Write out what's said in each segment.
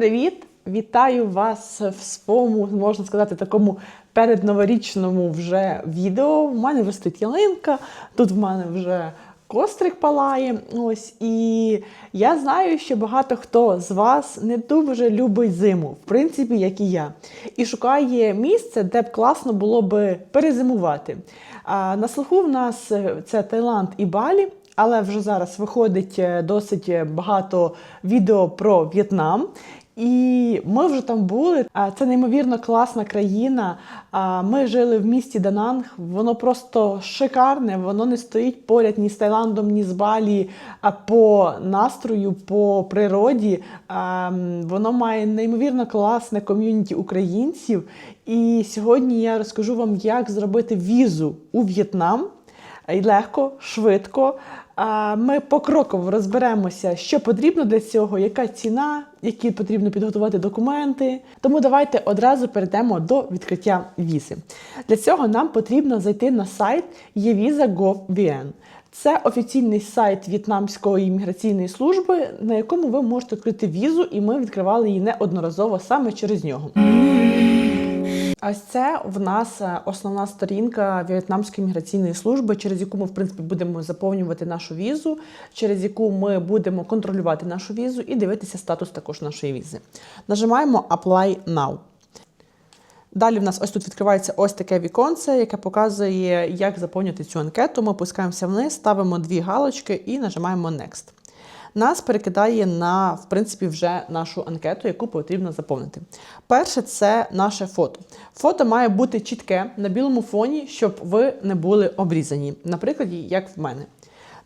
привіт! Вітаю вас в своєму, можна сказати, такому передноворічному вже відео. У мене вже стоїть ялинка, тут в мене вже кострик палає. Ось і я знаю, що багато хто з вас не дуже любить зиму, в принципі, як і я, і шукає місце, де б класно було би перезимувати. А на слуху в нас е, це Таїланд і Балі. Але вже зараз виходить е, досить багато відео про В'єтнам. І ми вже там були. Це неймовірно класна країна. Ми жили в місті Дананг. Воно просто шикарне. Воно не стоїть поряд ні з Таїландом, ні з Балі. А по настрою, по природі. Воно має неймовірно класне ком'юніті українців. І сьогодні я розкажу вам, як зробити візу у В'єтнам. Легко, швидко. Ми покроково розберемося, що потрібно для цього, яка ціна, які потрібно підготувати документи. Тому давайте одразу перейдемо до відкриття візи. Для цього нам потрібно зайти на сайт eVisa.gov.vn. Це офіційний сайт В'єтнамської імміграційної служби, на якому ви можете відкрити візу, і ми відкривали її неодноразово саме через нього. Ось це в нас е, основна сторінка В'єтнамської міграційної служби, через яку ми, в принципі, будемо заповнювати нашу візу, через яку ми будемо контролювати нашу візу і дивитися статус також нашої візи. Нажимаємо Apply Now. Далі в нас ось тут відкривається ось таке віконце, яке показує, як заповнити цю анкету. Ми опускаємося вниз, ставимо дві галочки і нажимаємо Next нас перекидає на в принципі вже нашу анкету, яку потрібно заповнити. Перше це наше фото. Фото має бути чітке на білому фоні, щоб ви не були обрізані. Наприклад, як в мене.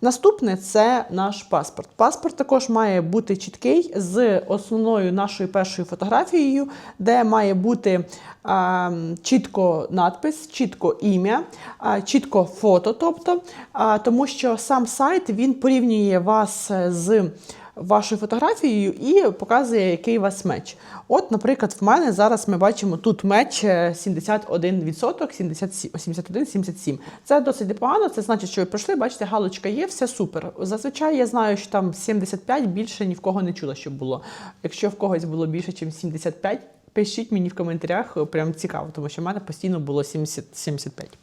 Наступне це наш паспорт. Паспорт також має бути чіткий з основною нашою першою фотографією, де має бути а, чітко надпис, чітко ім'я, а, чітко фото. тобто, а, Тому що сам сайт він порівнює вас з вашою фотографією і показує, який у вас меч. От, наприклад, в мене зараз ми бачимо тут меч 71%, 71-77. Це досить непогано, це значить, що ви пройшли, бачите, галочка є, все супер. Зазвичай я знаю, що там 75 більше ні в кого не чула, щоб було. Якщо в когось було більше, ніж 75, пишіть мені в коментарях, прям цікаво, тому що в мене постійно було 70, 75.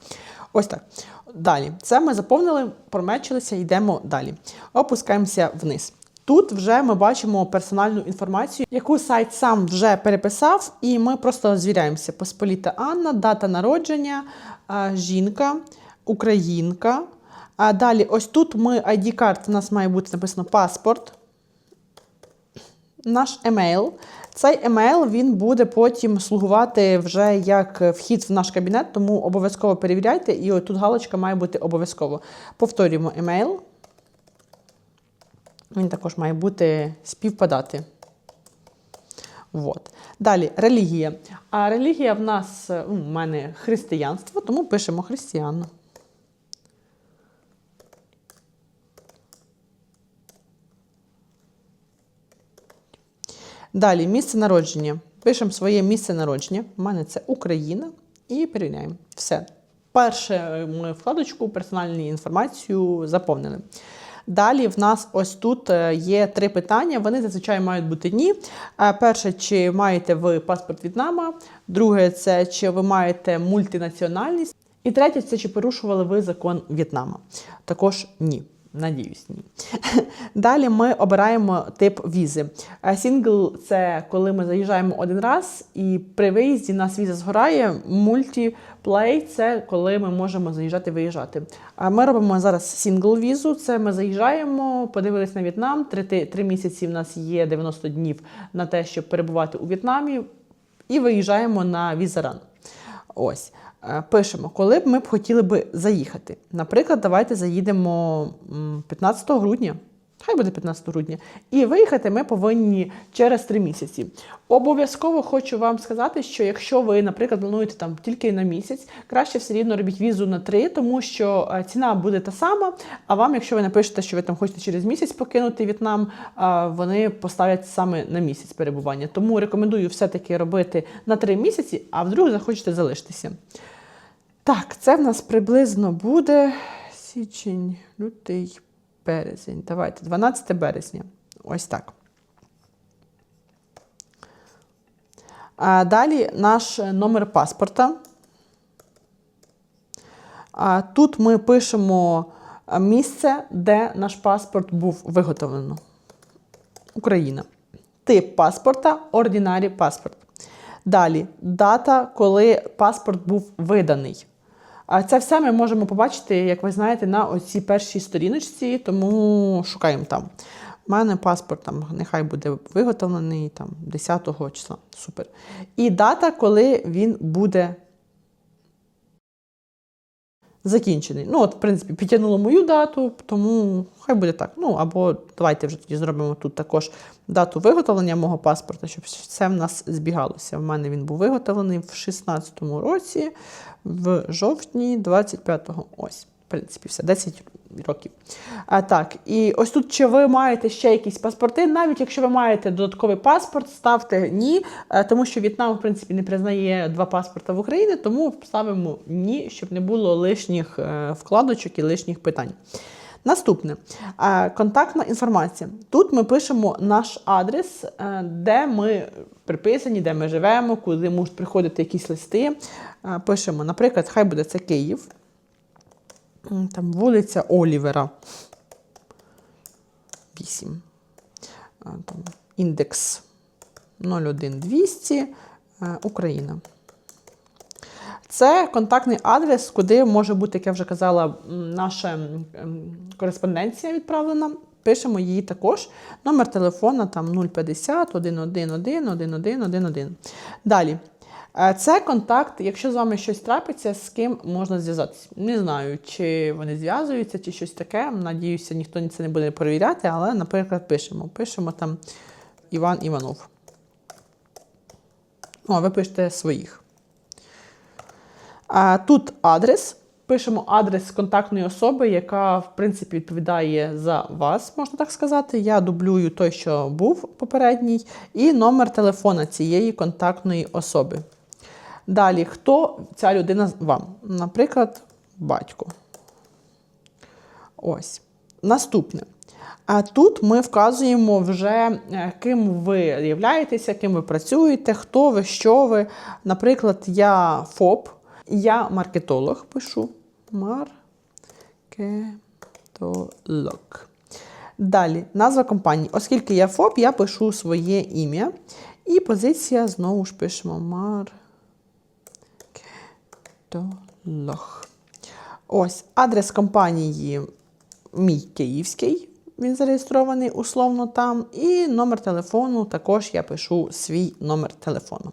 Ось так. Далі. Це ми заповнили, промечилися, йдемо далі. Опускаємося вниз. Тут вже ми бачимо персональну інформацію, яку сайт сам вже переписав, і ми просто звіряємося. Посполіта Анна, дата народження, жінка, українка. А далі, ось тут ми ID карт у нас має бути написано паспорт, наш емейл. Цей емейл він буде потім слугувати вже як вхід в наш кабінет, тому обов'язково перевіряйте. І тут галочка має бути обов'язково. Повторюємо емейл. Він також має бути співпадати. От. Далі релігія. А релігія в нас у мене християнство, тому пишемо християн. Далі місце народження. Пишемо своє місце народження. У мене це Україна. І перевіряємо. Все. Перше ми вкладочку персональну інформацію заповнили. Далі в нас ось тут е, є три питання. Вони зазвичай мають бути ні. Е, перше, чи маєте ви паспорт В'єтнама, друге, це чи ви маєте мультинаціональність. І третє, це чи порушували ви закон В'єтнама. Також ні. Надіюсь, ні. Далі ми обираємо тип візи. Сінгл це коли ми заїжджаємо один раз, і при виїзді нас віза згорає. Мультіплей це коли ми можемо заїжджати виїжджати. А ми робимо зараз сінгл-візу. Це ми заїжджаємо, подивились на В'єтнам. Три, три місяці в нас є 90 днів на те, щоб перебувати у В'єтнамі, і виїжджаємо на візаран. Ось. Пишемо, коли б ми б хотіли би заїхати. Наприклад, давайте заїдемо 15 грудня. Хай буде 15 грудня. І виїхати ми повинні через 3 місяці. Обов'язково хочу вам сказати, що якщо ви, наприклад, плануєте там тільки на місяць, краще все рівно робіть візу на 3, тому що ціна буде та сама. А вам, якщо ви напишете, що ви там хочете через місяць покинути В'єтнам, вони поставлять саме на місяць перебування. Тому рекомендую все-таки робити на 3 місяці, а вдруг захочете залишитися. Так, це в нас приблизно буде січень, лютий, березень. Давайте, 12 березня. Ось так. А далі наш номер паспорта. А тут ми пишемо місце, де наш паспорт був виготовлено. Україна. Тип паспорта ординарі паспорт. Далі дата, коли паспорт був виданий. А це все ми можемо побачити, як ви знаєте, на оцій першій сторіночці, тому шукаємо там. У мене паспорт там нехай буде виготовлений там 10 числа. Супер. І дата, коли він буде закінчений. Ну, от, в принципі, підтягнуло мою дату, тому хай буде так. Ну, або давайте вже тоді зробимо тут також дату виготовлення мого паспорта, щоб все в нас збігалося. В мене він був виготовлений в 16-му році, в жовтні 25-го. Ось, принципі, все, 10 років. А, так, і ось тут, чи ви маєте ще якісь паспорти, навіть якщо ви маєте додатковий паспорт, ставте ні, е, тому що В'єтнам, в принципі, не признає два паспорта в Україні, тому ставимо ні, щоб не було лишніх е, вкладочок і лишніх питань. Наступне Е, контактна інформація. Тут ми пишемо наш адрес, де ми приписані, де ми живемо, куди можуть приходити якісь листи. Пишемо, наприклад, хай буде це Київ. Там вулиця Олівера. 8. Там, індекс 01200 е, Україна. Це контактний адрес, куди може бути, як я вже казала, наша кореспонденція відправлена. Пишемо її також. Номер телефона там 050 111 1111. Далі. Е, Це контакт, якщо з вами щось трапиться, з ким можна зв'язатися. Не знаю, чи вони зв'язуються, чи щось таке. Надіюся, ніхто це не буде перевіряти, але, наприклад, пишемо. Пишемо там Іван Іванов. Ну, а ви пишете своїх. А тут адрес. Пишемо адрес контактної особи, яка, в принципі, відповідає за вас, можна так сказати. Я дублюю той, що був попередній, і номер телефона цієї контактної особи. Далі, хто ця людина вам? Наприклад, батько. Ось. Наступне. А тут ми вказуємо вже, е, ким ви являєтеся, ким ви працюєте, хто ви, що ви. Наприклад, я ФОП, я маркетолог пишу. Маркетолог. Далі, назва компанії. Оскільки я ФОП, я пишу своє ім'я. І позиція знову ж пишемо маркетолог. Ось адрес компанії мій київський. Він зареєстрований условно там. І номер телефону також я пишу свій номер телефону.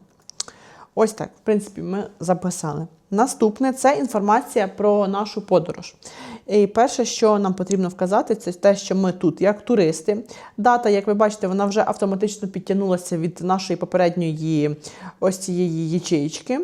Ось так, в принципі, ми записали. Наступне це інформація про нашу подорож. І перше, що нам потрібно вказати, це те, що ми тут як туристи. Дата, як ви бачите, вона вже автоматично підтягнулася від нашої попередньої ось цієї ячеїчки.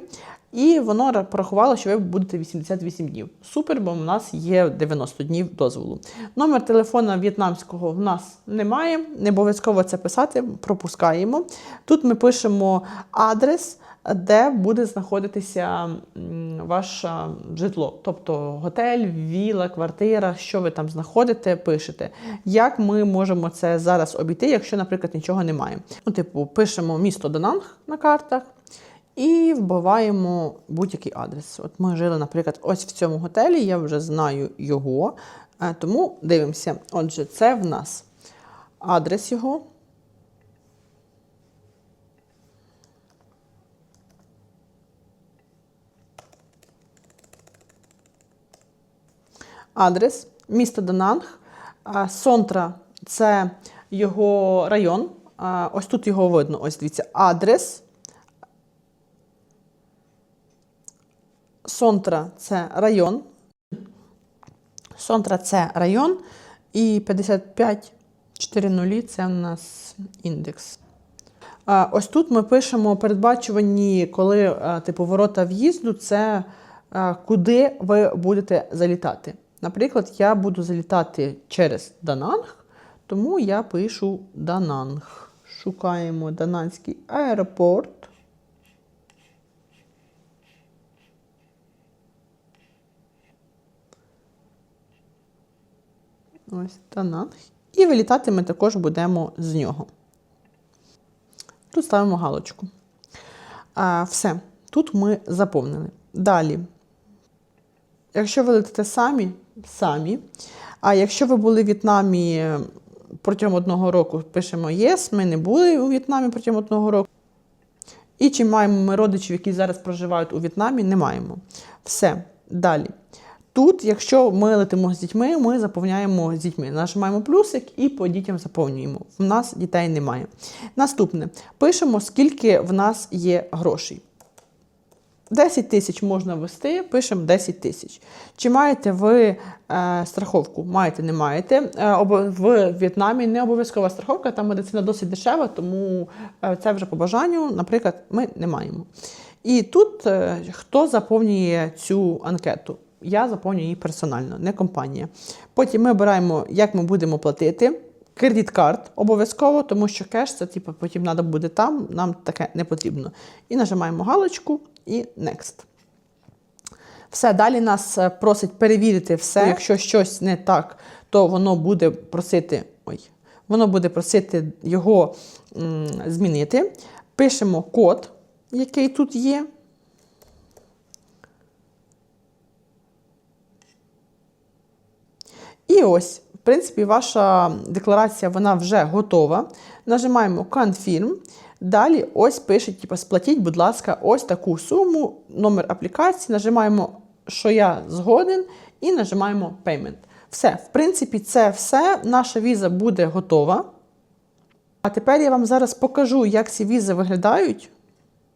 І воно порахувало, що ви будете 88 днів. Супер, бо в нас є 90 днів дозволу. Номер телефона в'єтнамського в нас немає. Не обов'язково це писати, пропускаємо. Тут ми пишемо адрес, де буде знаходитися ваше житло. Тобто готель, віла, квартира, що ви там знаходите, пишете. Як ми можемо це зараз обійти, якщо, наприклад, нічого немає? Ну, типу, пишемо місто Дананг на картах. І вбиваємо будь-який адрес. От ми жили, наприклад, ось в цьому готелі, я вже знаю його. е, Тому дивимося. Отже, це в нас адрес його. Адрес місто Дананг. Сонтра це його район. Ось тут його видно. Ось дивіться, адрес. Сонтра це район. Сонтра це район. І 5540 це у нас індекс. Ось тут ми пишемо передбачувані, коли типу ворота в'їзду, це куди ви будете залітати. Наприклад, я буду залітати через Дананг, тому я пишу Дананг. Шукаємо Дананський аеропорт. Ось Дананг. І вилітати ми також будемо з нього. Тут ставимо галочку. А, все, тут ми заповнили. Далі. Якщо ви летите самі, самі. А якщо ви були в В'єтнамі протягом одного року, пишемо єс, ми не були у В'єтнамі протягом одного року. І чи маємо ми родичів, які зараз проживають у В'єтнамі, не маємо. Все, далі. Тут, якщо ми летимо з дітьми, ми заповняємо з дітьми. Нажимаємо плюсик і по дітям заповнюємо. В нас дітей немає. Наступне. Пишемо, скільки в нас є грошей. 10 тисяч можна ввести, пишемо 10 тисяч. Чи маєте ви е, страховку? Маєте, не маєте. Е, в В'єтнамі не обов'язкова страховка, там медицина досить дешева, тому е, це вже по бажанню, наприклад, ми не маємо. І тут е, хто заповнює цю анкету? Я заповнюю її персонально, не компанія. Потім ми обираємо, як ми будемо платити. Кредит карт обов'язково, тому що кеш це типу, потім треба буде там, нам таке не потрібно. І нажимаємо галочку і Next. Все, далі нас е, просить перевірити все. Якщо щось не так, то воно буде просити. Ой, воно буде просити його м, змінити. Пишемо код, який тут є. І ось, в принципі, ваша декларація вона вже готова. Нажимаємо Confirm. Далі ось пише, типу, сплатіть, будь ласка, ось таку суму, номер аплікації. Нажимаємо, що я згоден, і нажимаємо Payment. Все, в принципі, це все. Наша віза буде готова. А тепер я вам зараз покажу, як ці візи виглядають.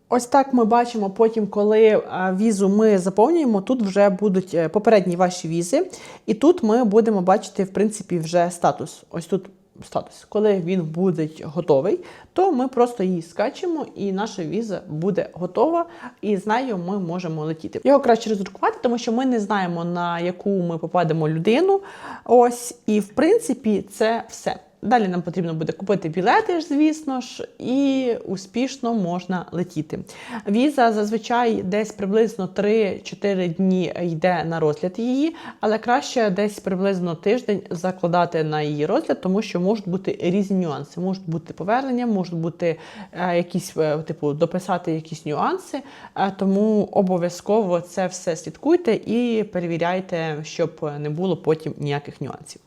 Ось так ми бачимо потім, коли е, візу ми заповнюємо, тут вже будуть е, попередні ваші візи, і тут ми будемо бачити, в принципі, вже статус. Ось тут статус. Коли він буде готовий, то ми просто її скачемо, і наша віза буде готова, і з нею ми можемо летіти. Його краще роздрукувати, тому що ми не знаємо, на яку ми попадемо людину. Ось, і в принципі, це все. Далі нам потрібно буде купити білети, звісно ж, і успішно можна летіти. Віза зазвичай десь приблизно 3-4 дні йде на розгляд її, але краще десь приблизно тиждень закладати на її розгляд, тому що можуть бути різні нюанси. Можуть бути повернення, можуть бути е, якісь, е, типу, дописати якісь нюанси. Е, тому обов'язково це все слідкуйте і перевіряйте, щоб не було потім ніяких нюансів.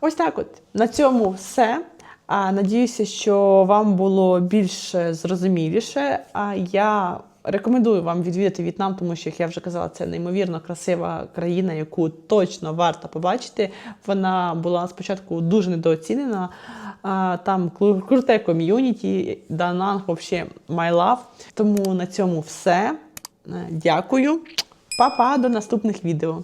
Ось так от. На цьому все. Надіюся, що вам було більш зрозуміліше. А я рекомендую вам відвідати В'єтнам, тому що, як я вже казала, це неймовірно красива країна, яку точно варто побачити. Вона була спочатку дуже недооцінена. Там круте ком'юніті, Дананг взагалі my love. Тому на цьому все. Е, Дякую. Па-па, до наступних відео.